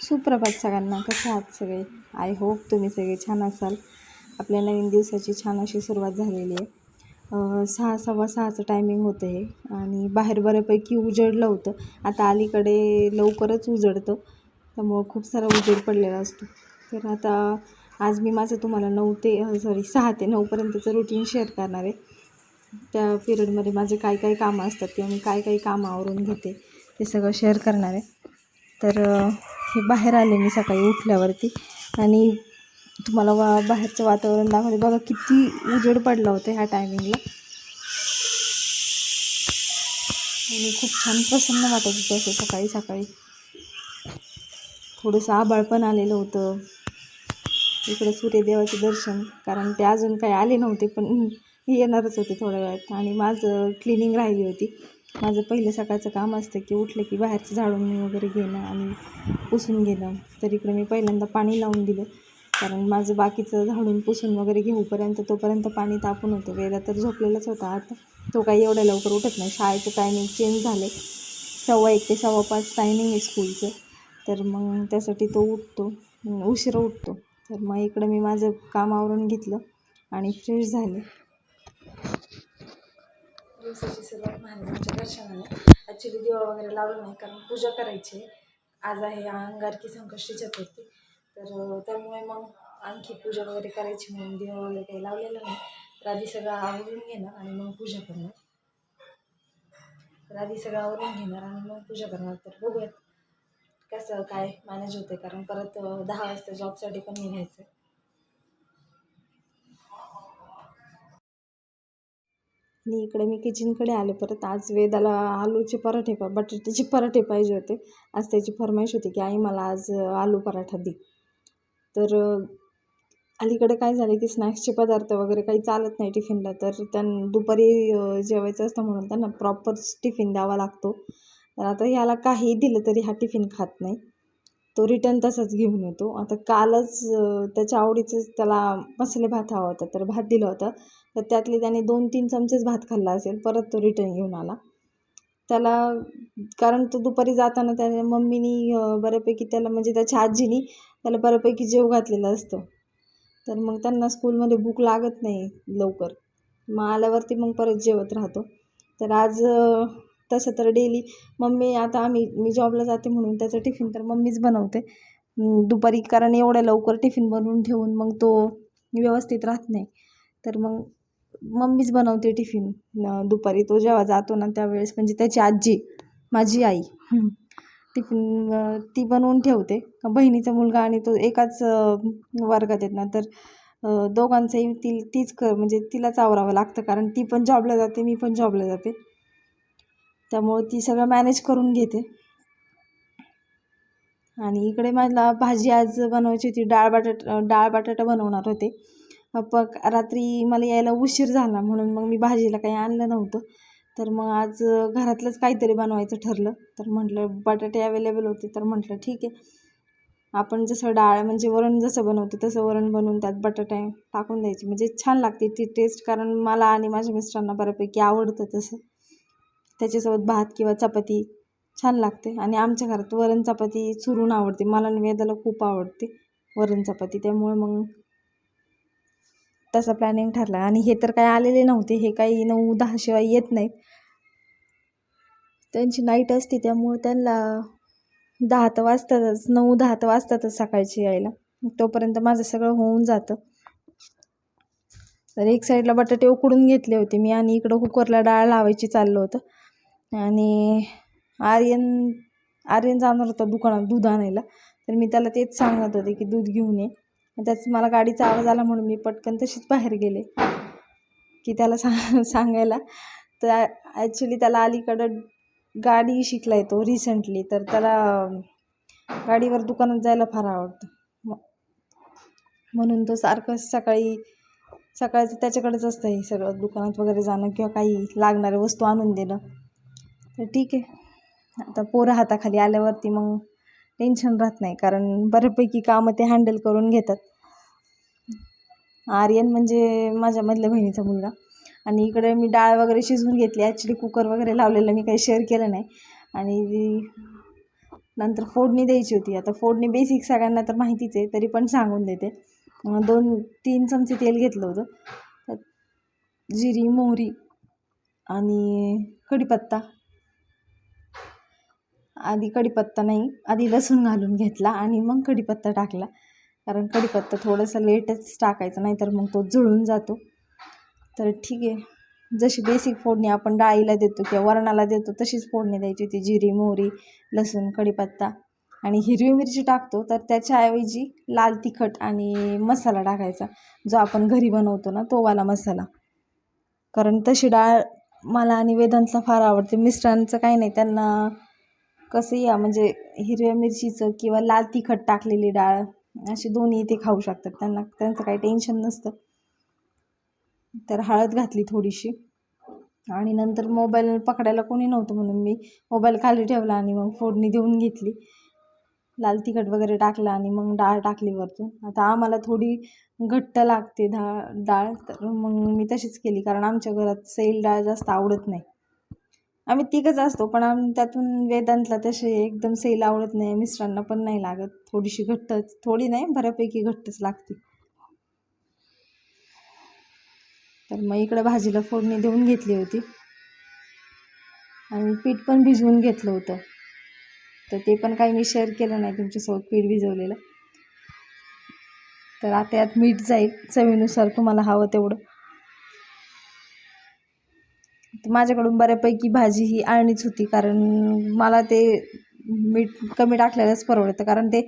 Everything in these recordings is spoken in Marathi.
सुप्रभात सगळ्यांना. कसे आहात सगळे? आय होप तुम्ही सगळे छान असाल. आपल्या नवीन दिवसाची छान अशी सुरुवात झालेली आहे. सहा सव्वा सहाचं टायमिंग होतं हे. आणि बाहेर बऱ्यापैकी उजडलं होतं. आता अलीकडे लवकरच उजडतं. त्यामुळं खूप सारा उजेड पडलेला असतो. तर आता आज मी माझं तुम्हाला नऊ ते सॉरी सहा ते नऊपर्यंतचं रुटीन शेअर करणार आहे. त्या पिरियडमध्ये माझे काय काय कामं असतात किंवा मी काय काय कामं आवरून घेते ते सगळं शेअर करणार आहे. तर हे बाहेर आले मी सकाळी उठल्यावरती. आणि तुम्हाला वा बाहेरचं वातावरण दाखवते. बघा किती उजेड पडला होता ह्या टायमिंगला आणि खूप छान प्रसन्न वाटत होतं असं सकाळी सकाळी. थोडंसं आबाळ पण आलेलं होतं. इकडं सूर्यदेवाचं दर्शन. कारण ते अजून काही आले नव्हते पण येणारच होते थोड्या वेळात. आणि माझं क्लिनिंग राहिली होती. माझं पहिलं सकाळचं काम असतं की उठलं की बाहेरचं झाडून वगैरे घेणं आणि पुसून घेणं. तर इकडे मी पहिल्यांदा पाणी लावून दिलं. कारण माझं बाकीचं झाडून पुसून वगैरे घेऊपर्यंत तोपर्यंत पाणी तापून होतं. वेळा तर झोपलेलाच होता. आता तो काही एवढ्या लवकर उठत नाही. शाळेचं टायमिंग चेंज झालं सव्वा एक ते सव्वा पाच टायमिंग आहे स्कूलचं तर मग त्यासाठी तो उठतो. उशिरा उठतो. तर मग इकडं मी माझं काम आवरून घेतलं आणि फ्रेश झाले. दिवसाची सुरुवात महाराजांच्या दर्शनाने. ॲक्च्युली दिवा वगैरे लावलं नाही कारण पूजा करायची. आज आहे अंगारकी संकष्टी चतुर्थी तर त्यामुळे मग आणखी पूजा वगैरे करायची म्हणून दिवा वगैरे काही लावलेलं नाही. तर आधी सगळं आवरून घेणार आणि मग पूजा करणार. तर आधी सगळं आवरून घेणार आणि मग पूजा करणार. तर बघूयात कसं काय मॅनेज होते कारण परत दहा वाजता जॉबसाठी पण निघायचं आणि इकडे मी किचनकडे आले. परत आज वेदाला आलूचे पराठे पा बटाट्याचे पराठे पाहिजे होते. आज त्याची फरमाईश होती की आई मला आज आलू पराठा दे. तर अलीकडे काय झालं की स्नॅक्सचे पदार्थ वगैरे काही चालत नाही टिफिनला. तर त्यांना दुपारी जेवायचं असतं म्हणून त्यांना प्रॉपर टिफिन द्यावा लागतो. तर आता ह्याला काही दिलं तरी हा टिफिन खात नाही. तो रिटर्न तसाच घेऊन येतो. आता कालच त्याच्या आवडीचंच त्याला मसाले भात हवा होता. तर भात दिला होता. तर त्यातले त्याने दोन तीन चमचेच भात खाल्ला असेल परत तो रिटर्न घेऊन आला. त्याला कारण तो दुपारी जाताना त्याने मम्मीनी बऱ्यापैकी त्याला म्हणजे त्याच्या आजीनी त्याला बऱ्यापैकी जेव घातलेलं असतं. तर मग त्यांना स्कूलमध्ये भूक लागत नाही लवकर. मग आल्यावरती मग परत जेवत राहतो. तर आज तसं तर डेली मम्मी आता आम्ही मी जॉबला जाते म्हणून त्याचं टिफिन तर मम्मीच बनवते. दुपारी कारण एवढ्या लवकर टिफिन बनवून ठेवून मग तो व्यवस्थित राहत नाही. तर मग मम्मीच बनवते टिफिन. दुपारी तो जेव्हा जातो ना त्यावेळेस म्हणजे त्याची आजी माझी आई टिफिन ती बनवून ठेवते. बहिणीचा मुलगा आणि तो एकाच वर्गात आहेत ना तर दोघांचंही ती तीच कर म्हणजे तिलाच आवरावं लागतं कारण ती पण जॉबला जाते मी पण जॉबला जाते. त्यामुळं ती सगळं मॅनेज करून घेते. आणि इकडे मला भाजी आज बनवायची होती डाळ बटाटा डाळ बटाटा बनवणार होते. पक रात्री मला यायला उशीर झाला म्हणून मग मी भाजीला काही आणलं नव्हतं. तर मग आज घरातलंच काहीतरी बनवायचं ठरलं. तर म्हटलं बटाटे अवेलेबल होते. तर म्हटलं ठीक आहे. आपण जसं डाळ म्हणजे वरण जसं बनवतो तसं वरण बनवून त्यात बटाटे टाकून द्यायचे. म्हणजे छान लागते ती टेस्ट कारण मला आणि माझ्या मिस्टरांना बऱ्यापैकी आवडतं तसं. त्याच्यासोबत भात किंवा चपाती छान लागते. आणि आमच्या घरात वरण चपाती चुरून आवडते. मला आणि वेदाला खूप आवडते वरण चपाती. त्यामुळे मग तसं प्लॅनिंग ठरला. आणि हे तर काय आलेले नव्हते. हे काही नऊ दहाशिवाय येत नाहीत. त्यांची नाईट असते त्यामुळे त्यांना दहा तर वाजतातच नऊ दहा तर वाजतातच सकाळची यायला. तोपर्यंत माझं सगळं होऊन जातं. तर एक साईडला बटाटे उकडून घेतले होते मी आणि इकडं कुकरला डाळ लावायची चाललं होतं. आणि आर्यन आर्यन जाणार होता दुकानात दूध आणायला. तर मी त्याला तेच सांगत होते की दूध घेऊन ये. त्याच मला गाडीचा आवाज आला म्हणून मी पटकन तशीच बाहेर गेले. की त्याला सांग सांगायला तर ॲक्च्युली त्याला अलीकडं गाडी शिकला तो रिसेंटली तर त्याला गाडीवर दुकानात जायला फार आवडतं. मग म्हणून तो सारखं सकाळी सकाळचं त्याच्याकडेच असतं हे सगळं दुकानात वगैरे जाणं किंवा काही लागणाऱ्या वस्तू आणून देणं. तर ठीक आहे. आता पोरं हाताखाली आल्यावरती मग टेन्शन राहत नाही कारण बऱ्यापैकी कामं ते हँडल करून घेतात. आर्यन म्हणजे माझ्या मधल्या बहिणीचा मुलगा. आणि इकडे मी डाळ वगैरे शिजवून घेतली ॲक्च्युली कुकर वगैरे लावलेलं मी काही शेअर केलं नाही. आणि नंतर फोडणी द्यायची होती. आता फोडणी बेसिक सगळ्यांना तर माहितीच आहे तरी पण सांगून देते. दोन तीन चमचे तेल घेतलं होतं. जिरी मोहरी आणि कढीपत्ता. आधी कढीपत्ता नाही आधी लसूण घालून घेतला आणि मग कढीपत्ता टाकला. कारण कढीपत्ता थोडंसं लेटच टाकायचं नाही तर मग तो जुळून जातो. तर ठीक आहे. जशी बेसिक फोडणी आपण डाळीला देतो किंवा वरणाला देतो तशीच फोडणी द्यायची होती. जिरी मोहरी लसूण कढीपत्ता आणि हिरवी मिरची टाकतो. तर त्याच्याऐवजी लाल तिखट आणि मसाला टाकायचा जो आपण घरी बनवतो ना तो वाला मसाला. कारण तशी डाळ मला आणि वेदांतला फार आवडते. मिस्टरांचं काही नाही त्यांना कसं या म्हणजे हिरव्या मिरचीचं किंवा लाल तिखट टाकलेली डाळ अशी दोन्ही ते खाऊ शकतात. त्यांना त्यांचं काही टेन्शन नसतं. तर हळद घातली थोडीशी. आणि नंतर मोबाईल पकडायला कोणी नव्हतं म्हणून मी मोबाईल खाली ठेवला आणि मग फोडणी देऊन घेतली. लाल तिखट वगैरे टाकलं आणि मग डाळ टाकली वरतून. आता आम्हाला थोडी घट्ट लागते डाळ डाळ तर मग मी तशीच केली कारण आमच्या घरात सैल डाळ जास्त आवडत नाही. आम्ही तिघंच असतो पण आम त्यातून वेदांतला तसे एकदम सैल आवडत नाही मिस्टरांना पण नाही लागत. थोडीशी घट्टच थोडी नाही बऱ्यापैकी घट्टच लागते. तर मग इकडं भाजीला फोडणी देऊन घेतली होती. आणि पीठ पण भिजवून घेतलं होतं. तर ते पण काही मी शेअर केलं नाही तुमच्यासोबत पीठ भिजवलेलं. तर आता यात मीठ जाईल चवीनुसार तुम्हाला हवं तेवढं. माझ्याकडून बऱ्यापैकी भाजी ही आळणीच होती कारण मला ते मीठ कमी टाकलेलंच परवडतं कारण ते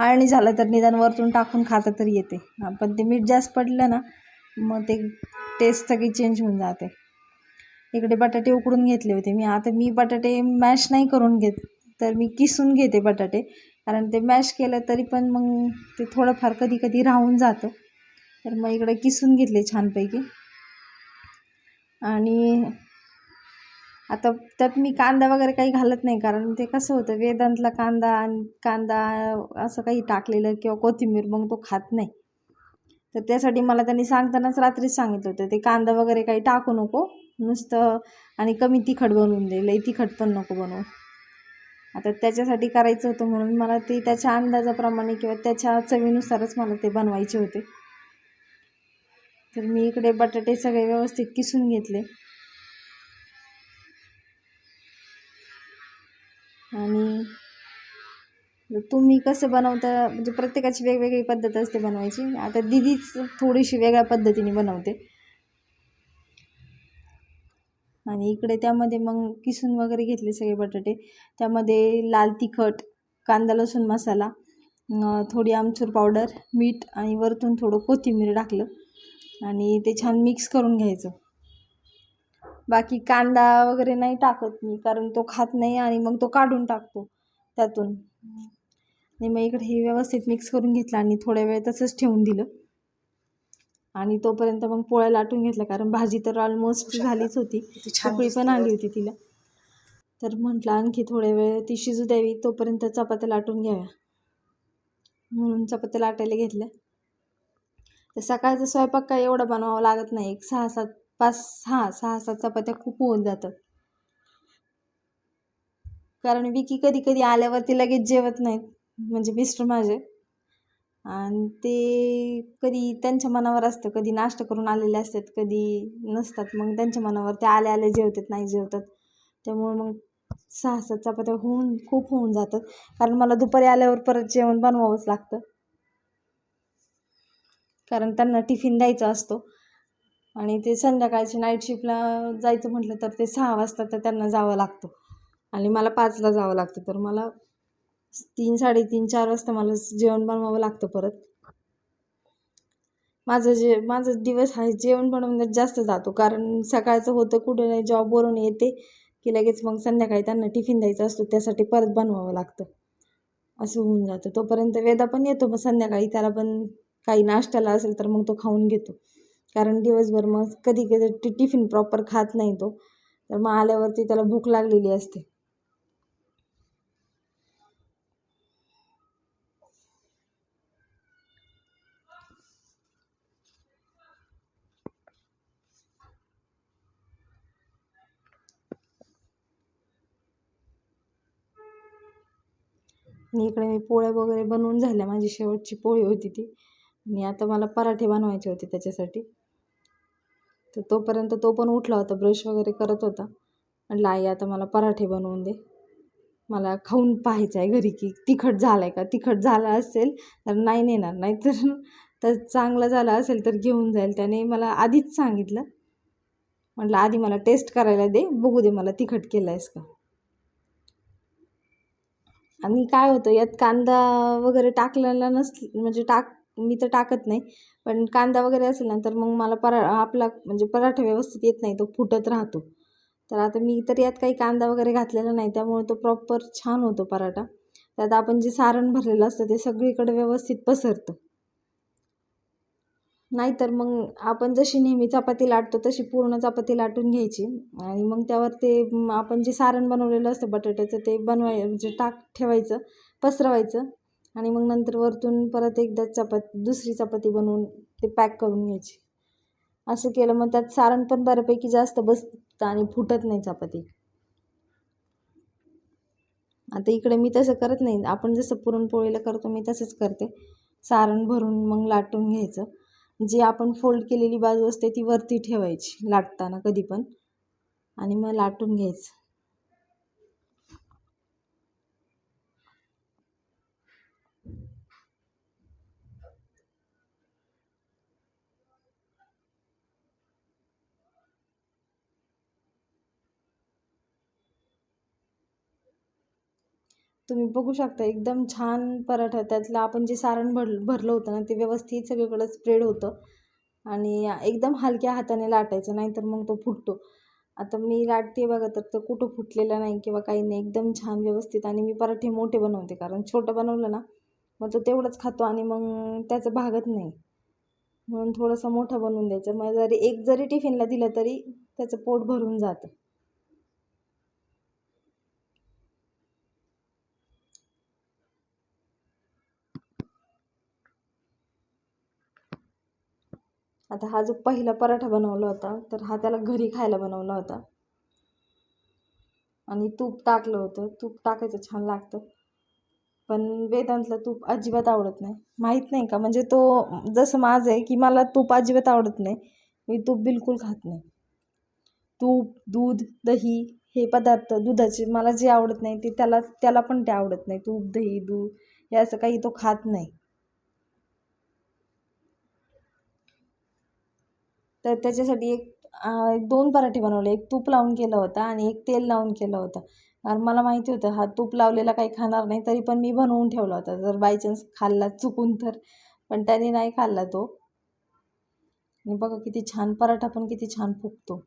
आळणी झालं तर निदान वरतून टाकून खाता तरी येते. पण ते मीठ जास्त पडलं ना मग ते टेस्ट सगळी चेंज होऊन जाते. इकडे बटाटे उकडून घेतले होते मी. आता मी बटाटे मॅश नाही करून घेत तर मी किसून घेते बटाटे कारण ते मॅश केलं तरी पण मग ते थोडंफार कधी कधी राहून जातं. तर मग इकडे किसून घेतले छानपैकी. आणि आता त्यात मी कांदा वगैरे काही घालत नाही कारण ते कसं होतं वेदांतला कांदा आणि कांदा असं काही टाकलेलं किंवा कोथिंबीर मग तो खात नाही. तर त्यासाठी मला त्यांनी सांगतानाच रात्रीच सांगितलं होतं ते कांदा वगैरे काही टाकू नको नुसतं आणि कमी तिखट बनवून दे लई तिखट पण नको बनवू. आता त्याच्यासाठी करायचं होतं म्हणून मला ते त्याच्या अंदाजाप्रमाणे किंवा त्याच्या चवीनुसारच मला ते बनवायचे होते. तर मी इकडे बटाटे सगळे व्यवस्थित किसून घेतले. आणि तुम्ही कसं बनवता म्हणजे प्रत्येकाची वेगवेगळी पद्धत असते बनवायची. आता दिदीच थोडीशी वेगळ्या पद्धतीने बनवते. आणि इकडे त्यामध्ये मग किसून वगैरे घेतले सगळे बटाटे. त्यामध्ये लाल तिखट कांदा लसूण मसाला थोडी आमचूर पावडर मीठ आणि वरतून थोडं कोथिंबीर टाकलं. आणि ते छान मिक्स करून घ्यायचं. बाकी कांदा वगैरे नाही टाकत मी कारण तो खात नाही आणि मग तो काढून टाकतो त्यातून. आणि मग इकडे हे व्यवस्थित मिक्स करून घेतलं आणि थोड्या वेळ तसंच ठेवून दिलं. आणि तोपर्यंत मग पोळ्या लाटून घेतल्या कारण भाजी तर ऑलमोस्ट झालीच होती. उकळी पण आली होती तिला. तर म्हटलं आणखी थोड्या वेळ ती शिजू द्यावी तोपर्यंत चपात्या लाटून घ्याव्या. म्हणून चपात्या लाटायला घेतल्या. तर सकाळचा स्वयंपाक काय एवढा बनवावा लागत नाही एक सहा सात पाच सहा सहा सात चपात्या खूप होऊन जातात कारण विकी कधी कधी आल्यावरती लगेच जेवत नाहीत म्हणजे मिस्टर माझे. आणि ते कधी त्यांच्या मनावर असतं कधी नाश्ता करून आलेले असतात कधी नसतात. मग त्यांच्या मनावर ते आले आले जेवतात नाही जेवतात. त्यामुळे मग सहा सात चपात्या होऊन खूप होऊन जातात कारण मला दुपारी आल्यावर परत जेवण बनवावंच लागतं. कारण त्यांना टिफिन द्यायचा असतो. आणि ते संध्याकाळची नाईट शिफ्टला जायचं म्हटलं तर ते सहा वाजता तर त्यांना जावं लागतं. आणि मला पाचला जावं लागतं तर मला तीन साडेतीन चार वाजता मला जेवण बनवावं लागतं परत. माझं जे माझं दिवस हा जेवण बनवण्यात जास्त जातो कारण सकाळचं होतं कुठं नाही जॉबवरून येते की लगेच मग संध्याकाळी त्यांना टिफिन द्यायचा असतो त्यासाठी परत बनवावं लागतं. असं होऊन जातं. तोपर्यंत वेदा पण येतो मग संध्याकाळी त्याला पण काही नाश्त्याला असेल तर मग तो खाऊन घेतो. कारण दिवसभर मग कधी कधी टी टिफिन प्रॉपर खात नाही तो. तर मग आल्यावरती त्याला भूक लागलेली असते. आणि इकडे मी पोळ्या वगैरे बनवून झाल्या. माझी शेवटची पोळी होती ती. आणि आता मला पराठे बनवायचे होते त्याच्यासाठी. तर तोपर्यंत तो पण उठला होता ब्रश वगैरे करत होता. म्हटलं आई आता मला पराठे बनवून दे. मला खाऊन पाहायचं आहे घरी की तिखट झालं आहे का? तिखट झालं असेल तर नाही नेणार नाही तर तर चांगलं झालं असेल तर घेऊन जाईल. त्याने मला आधीच सांगितलं. म्हटलं आधी मला टेस्ट करायला दे बघू दे मला तिखट केलं आहेस का? आणि काय होतं यात कांदा वगैरे टाकलेला नस म्हणजे टाक मी तर टाकत नाही. पण कांदा वगैरे असेल ना तर मग मला परा आपला म्हणजे पराठा व्यवस्थित येत नाही तो फुटत राहतो. तर आता मी तर यात काही कांदा वगैरे घातलेला नाही त्यामुळे तो प्रॉपर छान होतो पराठा. त्यात आपण जे सारण भरलेलं असतं ते सगळीकडे व्यवस्थित पसरतं. नाहीतर मग आपण जशी नेहमी चपाती लाटतो तशी पूर्ण चपाती लाटून घ्यायची. आणि मग त्यावर ते आपण जे सारण बनवलेलं असतं बटाट्याचं ते बनवाय म्हणजे टाक ठेवायचं पसरवायचं. आणि मग नंतर वरतून परत एकदा चपाती दुसरी चपाती बनवून ते पॅक करून घ्यायची. असं केलं मग त्यात सारण पण बऱ्यापैकी जास्त बसतं आणि फुटत नाही चपाती. आता इकडे मी तसं करत नाही. आपण जसं पुरणपोळीला करतो मी तसंच करते. सारण भरून मग लाटून घ्यायचं. जी आपण फोल्ड केलेली बाजू असते ती वरती ठेवायची लाटताना कधी पण. आणि मग लाटून घ्यायचं. तुम्ही बघू शकता एकदम छान पराठा त्यातलं आपण जे सारण भर भरलं होतं ना ते व्यवस्थित सगळीकडं स्प्रेड होतं. आणि एकदम हलक्या हाताने लाटायचं नाहीतर मग तो फुटतो. आता मी लाटते बघा तर तो कुठं फुटलेला नाही किंवा काही नाही. एकदम छान व्यवस्थित आणि मी पराठे मोठे बनवते कारण छोटं बनवलं ना मग तो तेवढंच खातो आणि मग त्याचं भागत नाही. म्हणून थोडंसं मोठं बनवून द्यायचं. मग जरी एक जरी टिफिनला दिलं तरी त्याचं पोट भरून जातं. आता हा जो पहिला पराठा बनवला होता तर हा त्याला घरी खायला बनवला होता. आणि तूप टाकलं होतं. तूप टाकायचं छान लागतं. पण वेदांतला तूप अजिबात आवडत नाही. माहीत नाही का? म्हणजे तो जसं माझं आहे की मला तूप अजिबात आवडत नाही. मी तूप बिलकुल खात नाही. तूप दूध दही हे पदार्थ दुधाचे मला जे आवडत नाही ते त्याला त्याला पण ते आवडत नाही. तूप दही दूध हे असं काही तो खात नाही. तर त्याच्यासाठी एक दोन पराठे बनवले. एक तूप लावून केलं होतं आणि एक तेल लावून केलं होतं. कारण मला माहिती होतं हा तूप लावलेला काही खाणार नाही तरी पण मी बनवून ठेवला होता. जर बाय चान्स खाल्ला चुकून तर. पण त्याने नाही खाल्ला तो. आणि बघा किती छान पराठा पण किती छान फुगतो.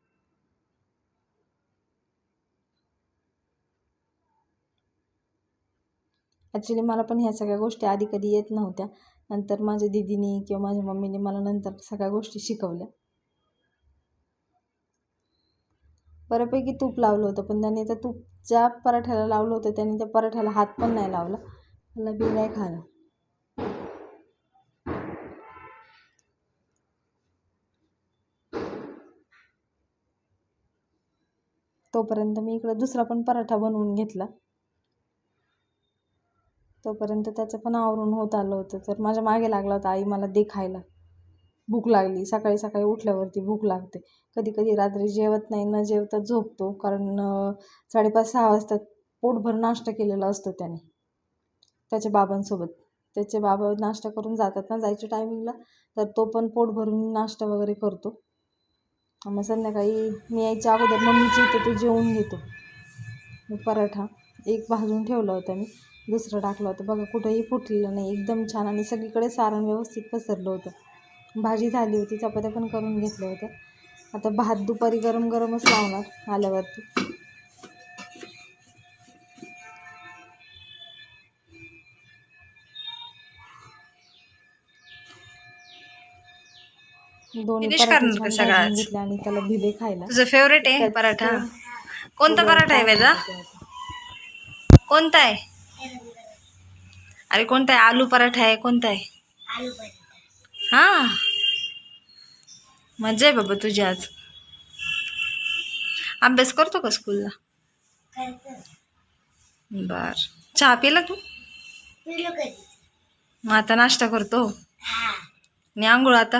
ॲक्च्युली मला पण ह्या सगळ्या गोष्टी आधी कधी येत नव्हत्या. नंतर माझ्या दिदीनी किंवा माझ्या मम्मीने मला नंतर सगळ्या गोष्टी शिकवल्या. बऱ्यापैकी तूप लावलं होतं पण त्याने त्या तूप ज्या पराठ्याला लावलं होतं त्याने त्या पराठ्याला हात पण नाही लावला. मला बी नाही खाणं. तोपर्यंत मी इकडं दुसरा पण पराठा बनवून घेतला. तोपर्यंत त्याचं पण आवरून होत आलं होतं. तर माझ्या मागे लागला होता आई मला दे खायला. भूक लागली. सकाळी सकाळी उठल्यावरती भूक लागते. कधी कधी रात्री जेवत नाही न जेवता झोपतो. कारण साडेपाच सहा वाजता पोटभर नाश्ता केलेला असतो त्याने. त्याच्या बाबांसोबत. त्याचे बाबा नाश्ता करून जातात ना जायच्या टायमिंगला तर तो पण पोट भरून नाश्ता वगैरे करतो. मग संध्याकाळी मी यायच्या अगोदर मम्मीची इथं तो जेवून घेतो. पराठा एक भाजून ठेवला होता मी. दुसरं टाकलं होतं. बघा कुठंही फुटलेलं नाही. एकदम छान आणि सगळीकडे सारण व्यवस्थित पसरलं होतं. भाजी झाली होती चपात्या पण करून घेतल्या होत्या. आता भात दुपारी गरम गरमच लावणार आल्यावरती. दोन्ही Finish पराठे करणार का छान सगळं भाजून आज? घेतले आणि त्याला दिले खायला. तुझं फेवरेट आहे पराठा? ते- कोणता पराठा आहे वेदा कोणता आहे? अरे कोणता आहे? आलू पराठा आहे कोणता आहे? हा. मजा आहे बाबा तुझी आज. अभ्यास करतो का स्कूलला? बर. चहा पिला तू? मग आता नाश्ता करतो? हा. आणि आंघोळ आता?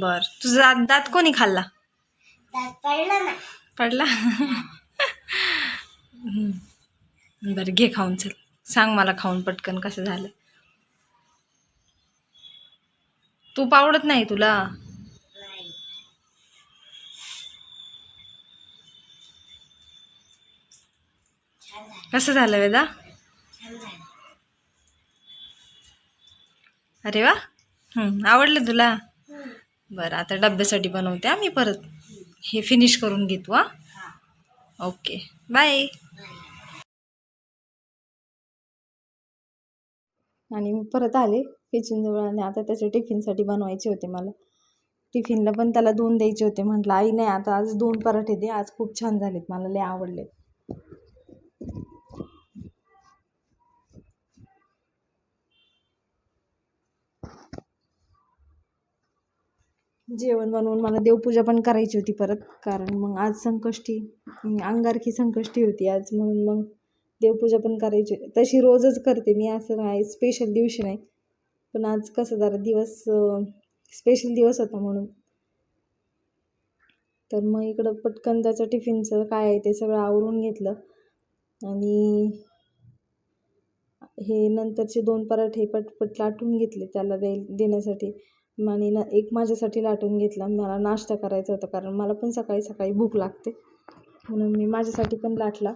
बर. तुझा दात कोणी खाल्ला? पडला. बरं घे खाऊन चल. सांग मला खाऊन पटकन कसं झालं. तूप आवडत नाही तुला? कसं झालं वेदा? अरे वा. हम्म, आवडलं तुला. बरं आता डब्यासाठी बनवते हा मी परत. हे फिनिश करून घेतो हा. ओके बाय आणि मी परत आले किचनजवळ आणि आता त्याच्या टिफिनसाठी बनवायचे होते मला. टिफिनला पण त्याला दोन द्यायचे होते. म्हटलं आई नाही आता आज दोन पराठे दे. आज खूप छान झालेत. मला लय आवडले जेवण बनवून मला देवपूजा पण करायची होती परत. कारण मग आज संकष्टी अंगारखी संकष्टी होती आज. म्हणून मग देवपूजा पण करायची. तशी रोजच करते मी असं नाही स्पेशल दिवशी नाही. पण आज कसं जरा दिवस स्पेशल दिवस होता म्हणून. तर मग इकडं पटकन त्याचं टिफिनचं काय आहे ते सगळं आवरून घेतलं. आणि हे नंतरचे दोन पराठे पटपट लाटून घेतले त्याला दे देण्यासाठी. आणि ना एक माझ्यासाठी लाटून घेतला. मला नाश्ता करायचा होता कारण मला पण सकाळी सकाळी भूक लागते. म्हणून मी माझ्यासाठी पण लाटला.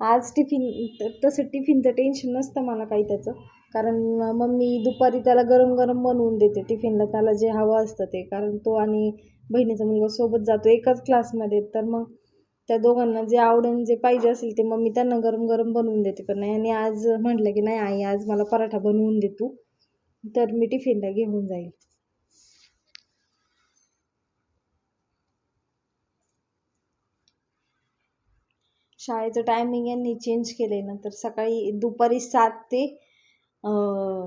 आज टिफिन त- तसं टिफिनचं टेन्शन नसतं मला काही त्याचं. कारण मम्मी दुपारी त्याला गरम गरम बनवून देते टिफिनला त्याला जे हवं असतं ते. कारण तो आणि बहिणीचा मुलगा सोबत जातो एकाच क्लासमध्ये तर मग त्या दोघांना जे आवडून जे पाहिजे असेल ते मम्मी त्यांना गरम गरम बनवून देते. पण नाही आणि आज म्हटलं की नाही आई आज मला पराठा बनवून दे तू. तर मी टिफिनला घेऊन जाईल. शाळेचं टायमिंग यांनी चेंज केलं आहे ना तर सकाळी दुपारी सात ते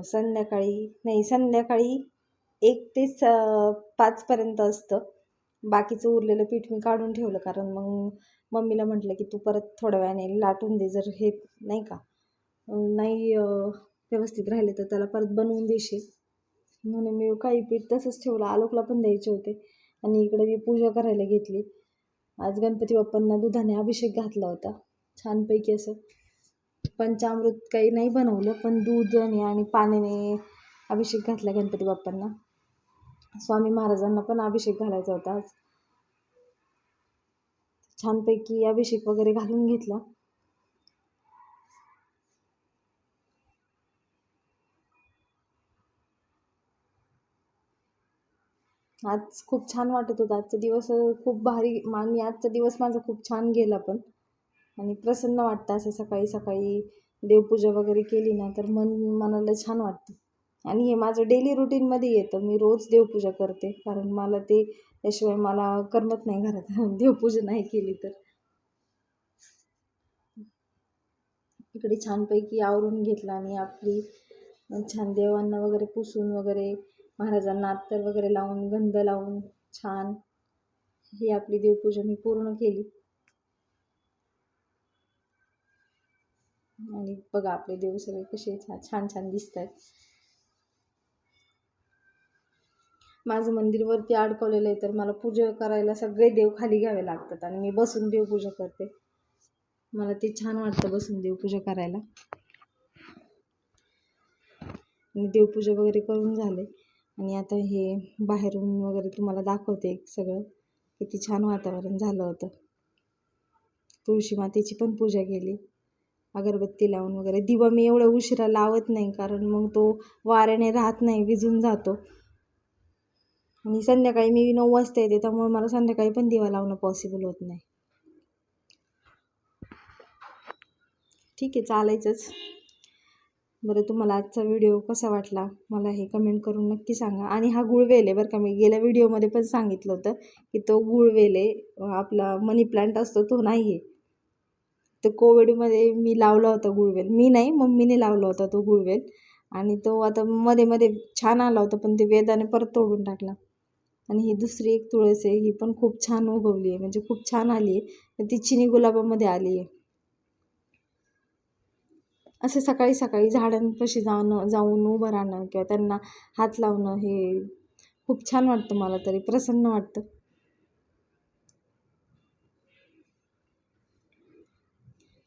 संध्याकाळी नाही संध्याकाळी एक ते स पाचपर्यंत असतं. बाकीचं उरलेलं पीठ मी काढून ठेवलं कारण मग मम्मीला म्हटलं की तू परत थोड्या वेळाने लाटून दे जर हे नाही का? नाही व्यवस्थित राहिले तर त्याला परत बनवून देशील. म्हणून मी काही पीठ तसंच ठेवलं आलोकला पण द्यायचे होते. आणि इकडे मी पूजा करायला घेतली. आज गणपती बाप्पांना दुधाने अभिषेक घातला होता. छानपैकी असं पंचामृत काही नाही बनवलं पण दूधने आणि आणि पाण्याने अभिषेक घातला गणपती बाप्पांना. स्वामी महाराजांना पण अभिषेक घालायचा होता आज. छानपैकी अभिषेक वगैरे घालून घेतला. आज खूप छान वाटत होतं. आजचा दिवस खूप भारी आणि आजचा दिवस माझा खूप छान गेला पण. आणि प्रसन्न वाटतं असं सकाळी सकाळी देवपूजा वगैरे केली ना तर मन मनाला छान वाटतं. आणि हे माझं डेली रुटीनमध्ये येतं. मी रोज देवपूजा करते. कारण मला ते त्याशिवाय मला करमत नाही घरात. देवपूजा नाही केली तर. इकडे छानपैकी आवरून घेतला आणि आपली छान देवांना वगैरे पुसून वगैरे महाराजांना अत्तर वगैरे लावून गंध लावून छान ही आपली देवपूजा मी पूर्ण केली. आणि बघा आपले देव सगळे कसे छान छान दिसत आहेत माझं मंदिर वरती अडकवलेलं आहे तर मला पूजा करायला सगळे देव खाली घ्यावे लागतात आणि मी बसून देवपूजा करते. मला ते छान वाटतं बसून देवपूजा करायला. आणि देवपूजा वगैरे करून झाले. आणि आता हे बाहेरून वगैरे तुम्हाला दाखवते एक सगळं. किती छान वातावरण झालं होतं. तुळशी मातेची पण पूजा केली. अगरबत्ती लावून वगैरे. दिवा मी एवढं उशिरा लावत नाही कारण मग तो वाऱ्याने राहत नाही विझून जातो. आणि संध्याकाळी मी नऊ वाजता येते त्यामुळे मला संध्याकाळी पण दिवा लावणं पॉसिबल होत नाही. ठीक आहे चालायचंच. बरं तुम्हाला आजचा व्हिडिओ कसा वाटला? मला हे कमेंट करून नक्की सांगा. आणि हा गुळवेल आहे बरं का मी गेल्या व्हिडिओमध्ये पण सांगितलं होतं की तो गुळवेल आहे. आपला मनी प्लांट असतो तो नाही आहे तर कोविडमध्ये मी लावला होता गुळवेल मी नाही मम्मीने लावला होता तो गुळवेल आणि तो आता मध्ये मध्ये छान आला होता पण ते वेदाने परत तोडून टाकला. आणि ही दुसरी एक तुळस आहे ही पण खूप छान उगवली आहे. म्हणजे खूप छान आली आहे. ती चिनी गुलाबामध्ये आली आहे. असं सकाळी सकाळी झाडांपाशी जाणं जाऊन उभं राहणं किंवा त्यांना हात लावणं हे खूप छान वाटतं मला तरी प्रसन्न वाटतं.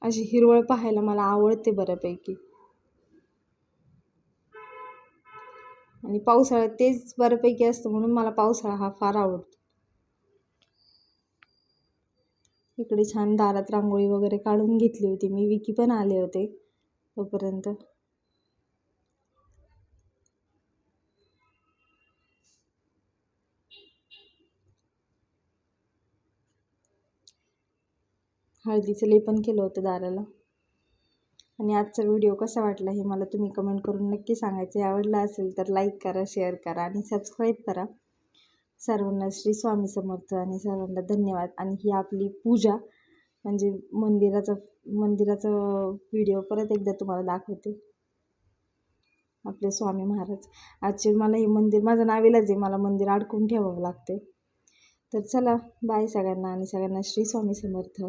अशी हिरवळ पाहायला मला आवडते बऱ्यापैकी. आणि पावसाळ्यात तेच बऱ्यापैकी असतं म्हणून मला पावसाळा हा फार आवडतो. इकडे छान दारात रांगोळी वगैरे काढून घेतली होती मी विकी पण आले होते. तोपर्यंत हळदीचं लेपन केलं होतं दाराला. आणि आजचा व्हिडिओ कसा वाटला हे मला तुम्ही कमेंट करून नक्की सांगायचं. आवडला असेल तर लाईक करा शेअर करा आणि सबस्क्राईब करा. सर्वांना श्री स्वामी समर्थ आणि सर्वांना धन्यवाद. आणि ही आपली पूजा म्हणजे मंदिराचा मंदिराचा व्हिडिओ परत एकदा तुम्हाला दाखवते. आपले स्वामी महाराज. आजचे मला हे मंदिर माझं नावेलाच आहे मला मंदिर अडकून ठेवावं लागते तर चला बाय सगळ्यांना आणि सगळ्यांना श्री स्वामी समर्थ.